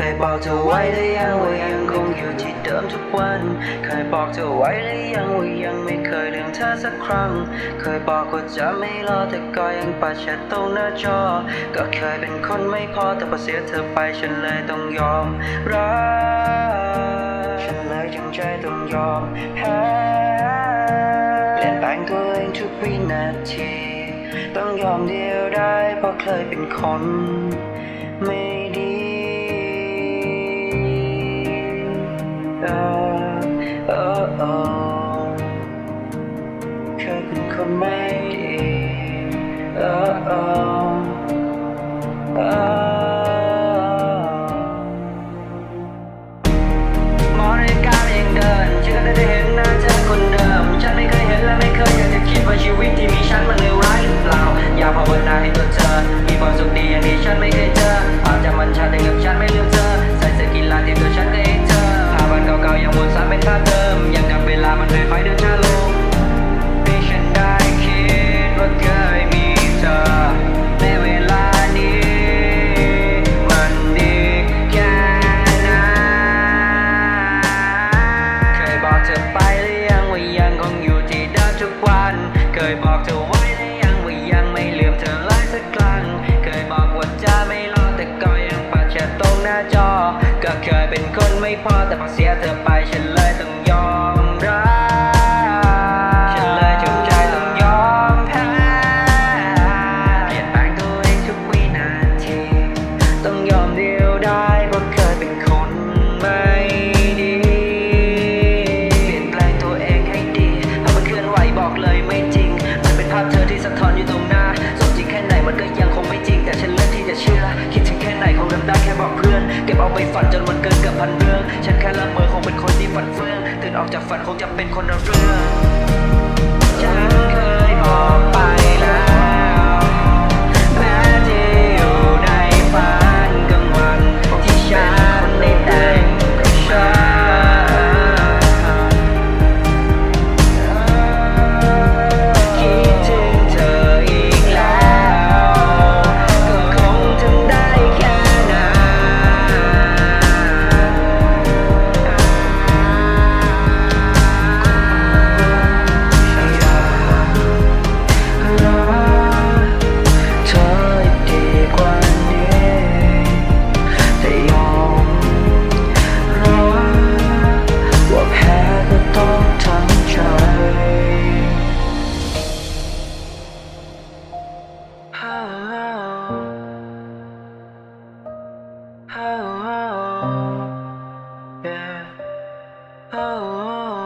เคยบอกเธอไว้หรือยังว่ายังคงอยู่ที่เดิมทุกวัน เคยบอกเธอไว้หรือยังว่ายังไม่เคยลืมเธอสักครั้ง เคยบอกว่าจะไม่รอแต่ก็ยังปัดแชทตรงหน้าจอ ก็เคยเป็นคนไม่พอแต่พอเสียเธอไปฉันเลยต้องยอมรับฉันเลยจงใจต้องยอมแพ้เปลี่ยนแปลงตัวเองทุกวินาที ต้องยอมเดียวได้เพราะเคยเป็นคนไม่ เคยเป็นคนไม่ดีเออ บอกเธอไว้ได้ยังว่ายังไม่ลืมเธอเลยสักครั้ง เคยบอกว่าจะไม่รอแต่ก็ยังปัดแชทตรงหน้าจอ ก็เคยเป็นคนไม่พอแต่พอเสียเธอไปฉันเลยต้อง ที่สะท้อนอยู่ตรงหน้าสมจริงแค่ไหนมันก็ยังคงไม่จริง แต่ฉันเลือกที่จะเชื่อ คิดถึงแค่ไหนคงทำได้แค่บอกเพื่อน เก็บเอาไปฝันจนมันเกินเกือบพันเรื่อง ฉันแค่ละเมอคงเป็นคนที่ฝันเฟื่องตื่นออกจากฝันคงจะเป็นคนละเรื่องฉันเคยบอกไป 哦。